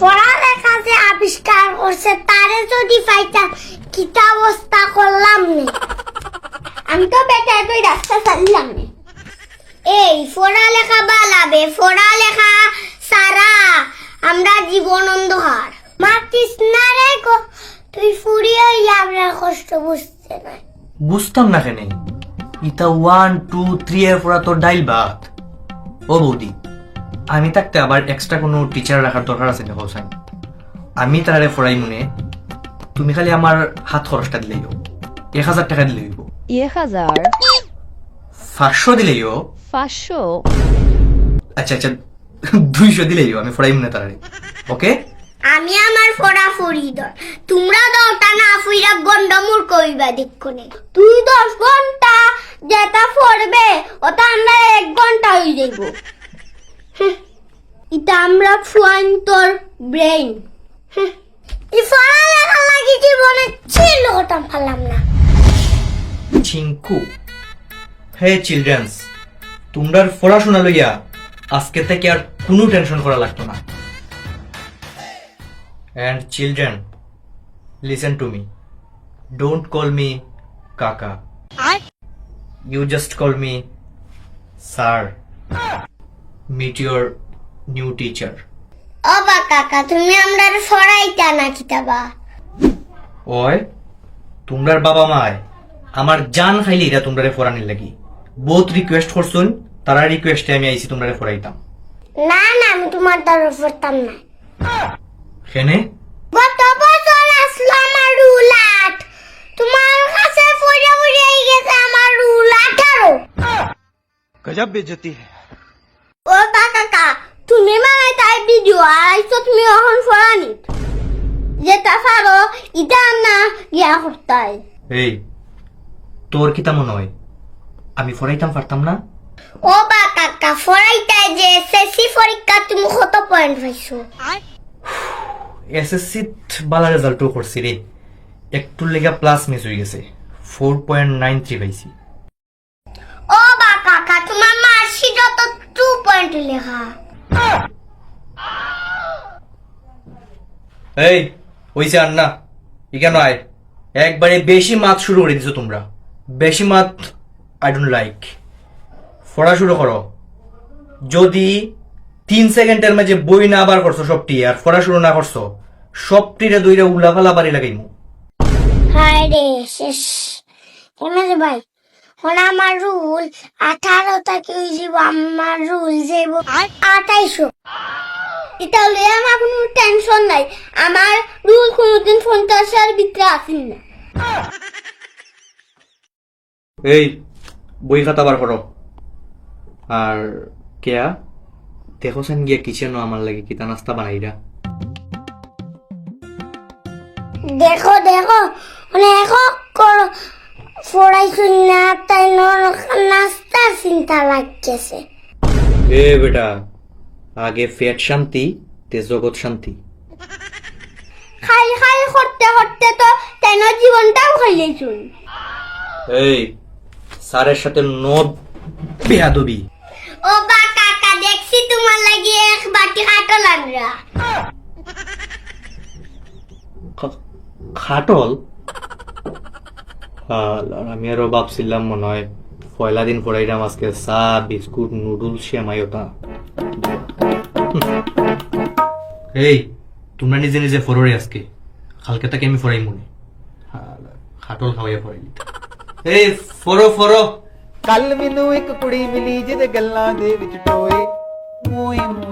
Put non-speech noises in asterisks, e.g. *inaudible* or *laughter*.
পড়ালেখা যে আবিষ্কার করছে, তারে যদি পাইতাম কিতা অবস্থা করলাম নে। আমি তো বেটা তুই রাস্তা চালিলাম নে। এই, পড়ালেখা বালাবে, পড়ালেখা সারা আমরা জীবন অন্ধকার। মাতিস না রে তুই ফুরিয়ে আমরা কষ্ট বুঝতে না বুঝতাম না কেন। ইতা ওয়ান টু থ্রি এর পড়া তোর ডাইল ভাত। ও বৌদি। আমি থাকতে আবার এক্সট্রা কোনো টিচার রাখার দরকার আছে দেখো সাইন আমি তারে পড়াই মনে তুমি খালি আমার হাত খরচটা দিলেই হোক এক হাজার টাকা দিলেই হইব এক হাজার? পাঁচশো দিলেই হোক পাঁচশো? আচ্ছা আচ্ছা দুইশো দিলেই হোক আমি পড়াই মনে তারে ওকে? আমি আমার ফোড়া ফুরি দর। তোমরা দরটা না ফুইরা গন্ডমুর কইবা দেখনে তুই দশ ঘণ্টা যেটা পড়বে ওটা আমরা এক ঘণ্টা হয়ে যাইব। আমরা ফুয়ান তোর ব্রেইন *laughs* ইফারা লাগি জীবনে। ছিল ওটা পারলাম না। চিঙ্কু হে চিলড্রেন্স তোমরার পড়াশোনা লইয়া আজকে থেকে আর কোনো টেনশন করা লাগতো না। And children listen to me don't call me কাকা। You just call me sir meet your new teacher ও অবা কাকা তুমি আমরার সরাইতা না কিতাবা? ওই তোমরার বাবা মা আমার জান খাইলে এটা তোমরারে ফরানির লাগি। বহুত রিকোয়েস্ট করছুন তারা রিকোয়েস্টে আমি আইছি তোমরারে ফরাইতাম। না না আমি তোমার দর ফরতাম না। কেনে? বত বছর আসলো আমার রুলাট তোমার কাছে ফরে ফরে গেছে আমার রুলাট আরও গজব বেজতি হ্যায় ভিডিও আইছো তুমি এখন ফরানি যেটা পারো এটা না গিয়া করতাই এই তোর কি তেমন হয়? আমি ফরাইতাম পারতাম না? ও বা কাকা ফরাইতাই যে এসএসসি পরীক্ষা তুমি কত পয়েন্ট পাইছো? *sighs* এসএসসি বালা রেজাল্টও করছি রে একটু লেগা প্লাস মিস হয়ে গেছে। ফোর পয়েন্ট নাইন থ্রি পাইছি। ও বা কাকা তোমার মার্কশিট তো টু পয়েন্ট লেখা। এই হইছে আর না ইকেন আয়? একবারে বেশি মাত শুরু করে দিছো তোমরা। বেশি মাত আই ডোন্ট লাইক পড়া শুরু করো। যদি তিন সেকেন্ডের মাঝে বই না আবার করছ সবটি, আর পড়া শুরু না করছ, সবটিরে দুইটা উলাফালা বাড়ি লাগাইমু ভাই? হন আমার রুল আঠারো ওই আমার রুল যাব আঠাইশো। এটা হলে আমার কোনো টেনশন নাই। আমার রুল কোনোদিন পঞ্চাশের ভিতরে আসেন না। এই বই খাতা বার করো। আর কেয়া দেখো সেন গিয়া কিচেনও আমার লাগে কিতা নাস্তা বানাইরা দেখো দেখো মানে এখন করো পড়াইছো না তাই নাস্তা চিন্তা লাগতেছে। এ বেটা আগে পেট শান্তি তে জগৎ শান্তি। খাই খাই করতে করতে তো তাই জীবনটাও খাইলেছুন এই স্যারের সাথে নব বেয়াদবি। ও বা কাকা দেখছি তোমার লাগি এক বাটি কাটল আনরা খাটল? আমি আরও ভাবছিলাম মনে হয়। পয়লা দিন পড়াইলাম আজকে চা বিস্কুট নুডলস শ্যামাইতা এই তোমরা নিজে নিজে ফররে আজকে কালকে তাকে আমি ফরাই মনে হাল, খাটল খাওয়াইয়া ফরাই এই ফরো ফরো ਕੱਲ ਮੈਨੂੰ ਇੱਕ ਕੁੜੀ ਮਿਲੀ ਜਿਹਦੇ ਗੱਲਾਂ ਦੇ ਵਿੱਚ ਟੋਏ ਮੋਏ ਮੋਏ